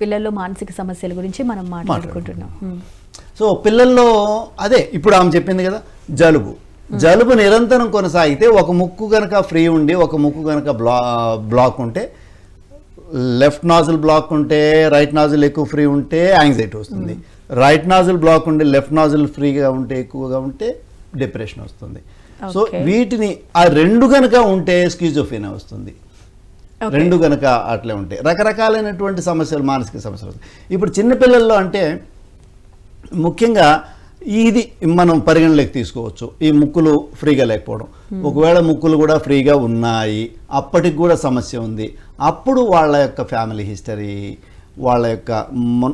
పిల్లల్లో మానసిక సమస్యల గురించి మనం మాట్లాడుకుంటున్నాం. సో పిల్లల్లో అదే ఇప్పుడు ఆమె చెప్పింది కదా జలుబు. జలుబు నిరంతరం కొనసాగితే ఒక ముక్కు కనుక ఫ్రీ ఉండి ఒక ముక్కు కనుక బ్లా బ్లాక్ ఉంటే లెఫ్ట్ నాజిల్ బ్లాక్ ఉంటే రైట్ నాజిల్ ఎక్కువ ఫ్రీ ఉంటే యాంగ్జైటీ వస్తుంది. రైట్ నాజిల్ బ్లాక్ ఉండి లెఫ్ట్ నాజిల్ ఫ్రీగా ఉంటే ఎక్కువగా ఉంటే డిప్రెషన్ వస్తుంది. సో. వీటిని ఆ రెండు కనుక ఉంటే స్కీజోఫీనా వస్తుంది. రెండు కనుక అట్లే ఉంటాయి. రకరకాలైనటువంటి సమస్యలు మానసిక సమస్యలు. ఇప్పుడు చిన్నపిల్లల్లో అంటే ముఖ్యంగా ఇది మనం పరిగణలోకి తీసుకోవచ్చు. ఈ ముక్కులు ఫ్రీగా లేకపోవడం. ఒకవేళ ముక్కులు కూడా ఫ్రీగా ఉన్నాయి అప్పటికి కూడా సమస్య ఉంది. అప్పుడు వాళ్ళ యొక్క ఫ్యామిలీ హిస్టరీ వాళ్ళ యొక్క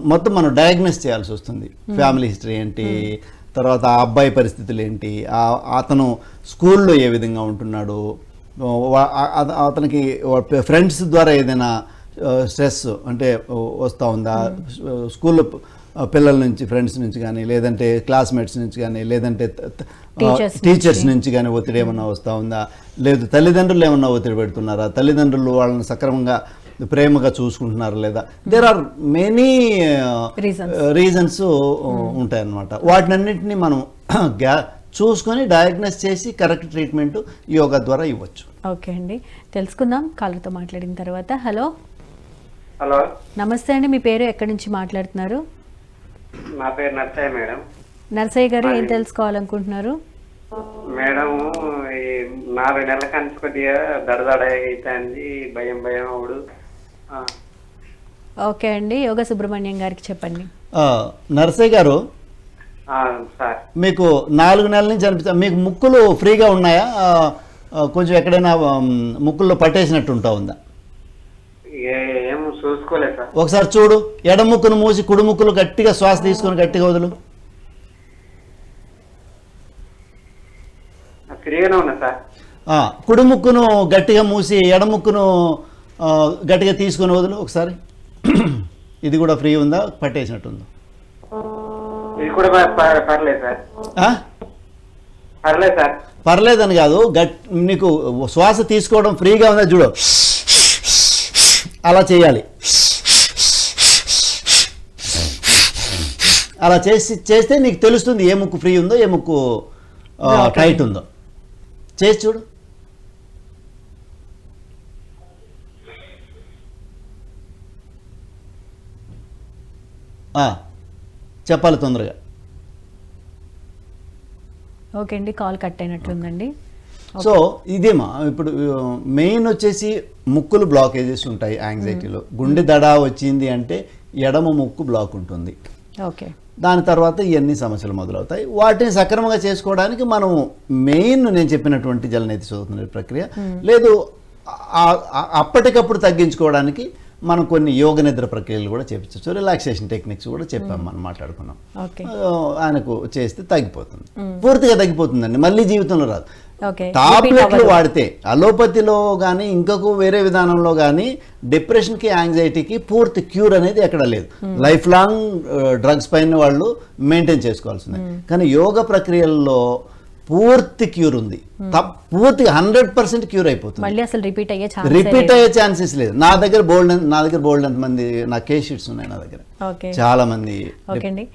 మొత్తం మనం డయాగ్నోస్ చేయాల్సి వస్తుంది. ఫ్యామిలీ హిస్టరీ ఏంటి? తర్వాత ఆ అబ్బాయి పరిస్థితులు ఏంటి? ఆ- అతను స్కూల్లో ఏ విధంగా ఉంటున్నాడు? అతనికి ఫ్రెండ్స్ ద్వారా ఏదైనా స్ట్రెస్ అంటే వస్తూ ఉందా? స్కూల్లో పిల్లల నుంచి ఫ్రెండ్స్ నుంచి కానీ లేదంటే క్లాస్మేట్స్ నుంచి కానీ లేదంటే టీచర్స్ నుంచి. కానీ ఒత్తిడి ఏమన్నా వస్తూ ఉందా? లేదు తల్లిదండ్రులు ఏమన్నా ఒత్తిడి పెడుతున్నారా? తల్లిదండ్రులు వాళ్ళని సక్రమంగా ప్రేమగా చూసుకుంటున్నారా లేదా? There are many. రీజన్స్ ఉంటాయన్నమాట. వాటినన్నింటినీ మనం గ్యా చూసుకొని డయాగ్నోస్ చేసి కరెక్ట్ ట్రీట్మెంట్ యోగా ద్వారా ఇవ్వచ్చు. ఓకే అండి. తెలుసుకుందాం కాలర్తో మాట్లాడిన తర్వాత. హలో. హలో. నమస్తే అండి మీ పేరు ఎక్కడి నుంచి మాట్లాడుతున్నారు? నా పేరు నర్సయ్య మేడం. నర్సయ్య గారు ఏం తెలుసుకోవాలనుకుంటున్నారు? మేడం ఈ నాలుగు నెలల కంచి కొద్దిగా దడదడ అవుతుంది భయం భయం అవుడు. ఆ, ఓకే అండి యోగ సుబ్రహ్మణ్యం గారికి చెప్పండి. ఆ, నరసయ్య గారు ఆ, సార్. మీకు నాలుగు నెలల నుంచి అనిపిస్తా మీకు ముక్కులు ఫ్రీగా ఉన్నాయా? కొంచెం ఎక్కడైనా ముక్కుల్లో పట్టేసినట్టు ఉంటా ఉందా ఒకసారి చూడు. ఎడ ముక్కును మూసి కుడి ముక్కులు గట్టిగా శ్వాస తీసుకొని గట్టిగా వదులు. కుడి ముక్కును గట్టిగా మూసి ఎడ ముక్కును ఆ, గట్టిగా తీసుకొని వదులు ఒకసారి. ఇది కూడా ఫ్రీ ఉందా? పట్టేసినట్టుందా? పర్లేదని కాదు గట్ నీకు శ్వాస తీసుకోవడం ఫ్రీగా ఉందా చూడు. అలా చేయాలి. అలా చేసి చేస్తే నీకు తెలుస్తుంది ఏ ముక్కు ఫ్రీ ఉందో ఏ ముక్కు టైట్ ఉందో. చేసి చూడు. ఆ, చెప్పాలి తొందరగా. ఓకే అండి కాల్ కట్ అయినట్లుందండి. సో ఇదేమా ఇప్పుడు మెయిన్ వచ్చేసి ముక్కులు బ్లాకేజెస్ ఉంటాయి యాంగ్జైటీలో. గుండె దడ వచ్చింది అంటే ఎడమ ముక్కు బ్లాక్ ఉంటుంది. ఓకే. దాని తర్వాత ఇవన్నీ సమస్యలు మొదలవుతాయి. వాటిని సక్రమంగా చేసుకోవడానికి మనం మెయిన్ నేను చెప్పినటువంటి జలనేతి శోధన ప్రక్రియ. లేదు అప్పటికప్పుడు తగ్గించుకోవడానికి మనం కొన్ని యోగ నిద్ర ప్రక్రియలు కూడా చేపించవచ్చు. రిలాక్సేషన్ టెక్నిక్స్ కూడా చెప్పాం మనం మాట్లాడుకున్నాం. ఆయనకు చేస్తే తగ్గిపోతుంది. పూర్తిగా తగ్గిపోతుందండి. మళ్ళీ జీవితంలో రాదు. టాబ్లెట్లు వాడితే అలోపతిలో కానీ ఇంకొక వేరే విధానంలో కానీ డిప్రెషన్కి యాంగ్జైటీకి పూర్తి క్యూర్ అనేది ఎక్కడ లేదు. లైఫ్ లాంగ్ డ్రగ్స్ పైన వాళ్ళు మెయింటైన్ చేసుకోవాల్సిందే. కానీ యోగ ప్రక్రియల్లో పూర్తి క్యూర్ ఉంది. తప్- పూర్తిగా హండ్రెడ్ పర్సెంట్ క్యూర్ అయిపోతుంది. మళ్ళీ అసలు రిపీట్ అయ్యే ఛాన్స్ రిపీట్ అయ్యే ఛాన్సెస్ లేదు. నా దగ్గర బోల్డ్ నా దగ్గర బోల్డ్ మంది నా కేస్ షీట్స్ ఉన్నాయి నా దగ్గర. చాలా మంది ఓకే అండి.